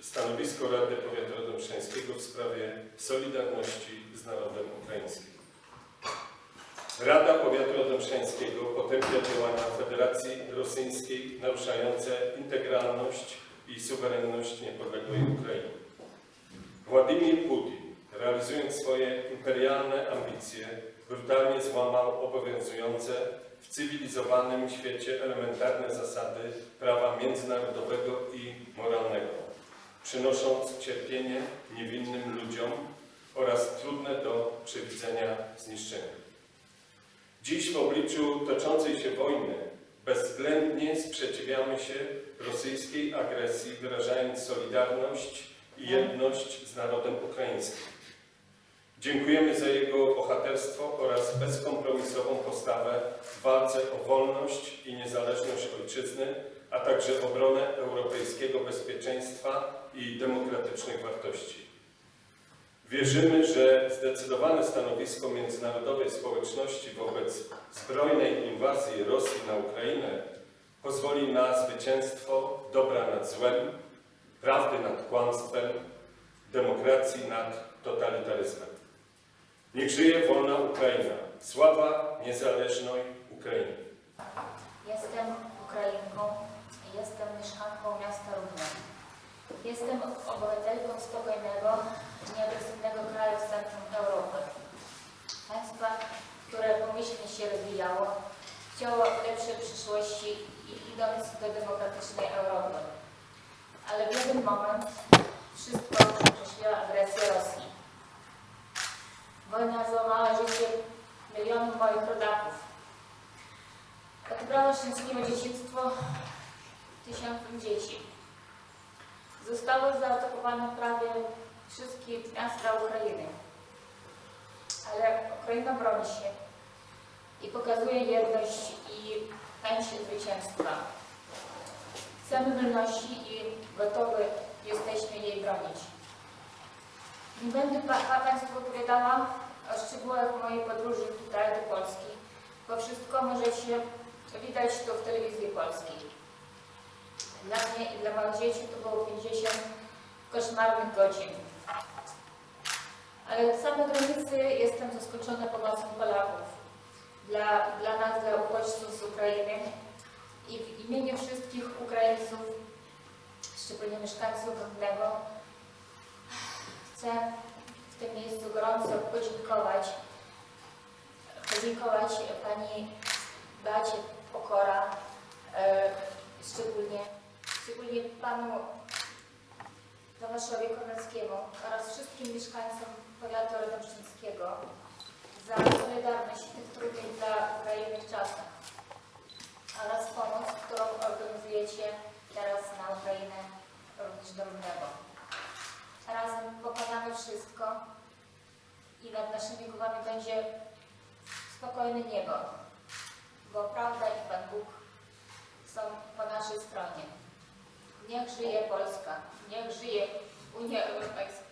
stanowisko Rady Powiatu Radomszczańskiego w sprawie solidarności z narodem ukraińskim. Rada Powiatu Radomszczańskiego potępia działania Federacji Rosyjskiej naruszające integralność i suwerenność niepodległej Ukrainy. Władimir Putin, realizując swoje imperialne ambicje, brutalnie złamał obowiązujące w cywilizowanym świecie elementarne zasady prawa międzynarodowego i moralnego, przynosząc cierpienie niewinnym ludziom oraz trudne do przewidzenia zniszczenia. Dziś w obliczu toczącej się wojny bezwzględnie sprzeciwiamy się rosyjskiej agresji, wyrażając solidarność i jedność z narodem ukraińskim. Dziękujemy za jego bohaterstwo oraz bezkompromisową postawę w walce o wolność i niezależność ojczyzny, a także obronę europejskiego bezpieczeństwa i demokratycznych wartości. Wierzymy, że zdecydowane stanowisko międzynarodowej społeczności wobec zbrojnej inwazji Rosji na Ukrainę pozwoli na zwycięstwo dobra nad złem, prawdy nad kłamstwem, demokracji nad totalitaryzmem. Niech żyje wolna Ukraina! Sława niezależnej Ukrainie! Jestem Ukrainką, jestem mieszkanką miasta Rudna. Jestem obywatelką spokojnego, nieagresywnego kraju w centrum Europy. Państwa, które pomyślnie się rozwijało, chciało lepszej przyszłości i idąc do demokratycznej Europy. Ale w jeden moment wszystko przekreśliła agresja Rosji. Wojna złamała życie milionów moich rodaków. Odebrała szczęśliwe dzieciństwo tysiącom dzieci. Zostały zaatakowane prawie wszystkie miasta Ukrainy. Ale Ukraina broni się i pokazuje jedność i chęć zwycięstwa. Chcemy wolności i gotowi jesteśmy jej bronić. Nie będę pa, pa, Państwu opowiadała o szczegółach mojej podróży tutaj do Polski, bo wszystko możecie widać to w telewizji polskiej. Dla mnie i dla moich dzieci to było 50 koszmarnych godzin. Ale w samej granicy jestem zaskoczona pomocą Polaków. Dla, dla nas, dla uchodźców z Ukrainy i w imieniu wszystkich Ukraińców, szczególnie mieszkańców Rudnego, chcę w tym miejscu gorąco podziękować, podziękować Pani Beacie Pokora, Panu Tomaszowi Kornackiemu oraz wszystkim mieszkańcom powiatu radomszczyńskiego za solidarność w tych trudnych dla Ukrainy czasach oraz pomoc, którą organizujecie teraz na Ukrainę również do Rudnego. Razem pokonamy wszystko i nad naszymi głowami będzie spokojne niebo, Niech żyje Polska,